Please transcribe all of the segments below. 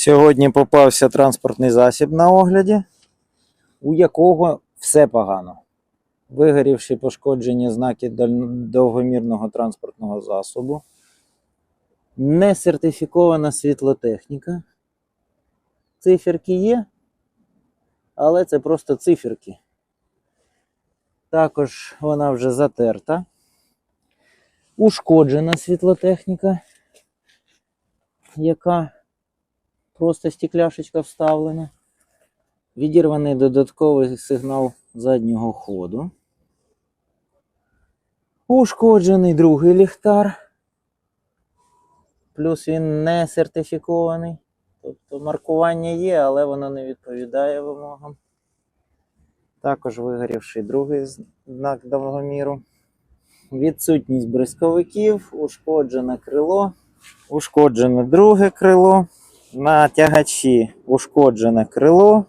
Сьогодні попався транспортний засіб на огляді, у якого все погано. Вигорівши пошкоджені знаки довгомірного транспортного засобу, несертифікована світлотехніка. Циферки є, але це просто циферки. Також вона вже затерта. Ушкоджена світлотехніка, яка просто стекляшечка вставлена. Відірваний додатковий сигнал заднього ходу. Ушкоджений другий ліхтар. Плюс він не сертифікований. Тобто маркування є, але воно не відповідає вимогам. Також вигорівший другий знак довгоміру. Відсутність бризковиків, ушкоджене крило, ушкоджене друге крило. На тягачі ушкоджене крило.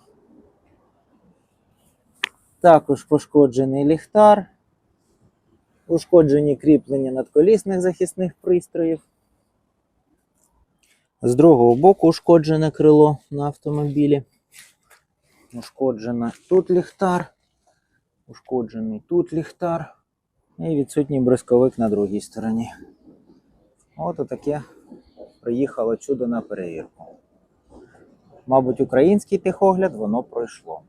Також пошкоджений ліхтар. Ушкоджені кріплення надколісних захисних пристроїв. З другого боку ушкоджене крило на автомобілі. Ушкоджене тут ліхтар. Ушкоджений тут ліхтар. І відсутній бризковик на другій стороні. От таке приїхало чудо на перевірку. Мабуть, український тихогляд воно пройшло.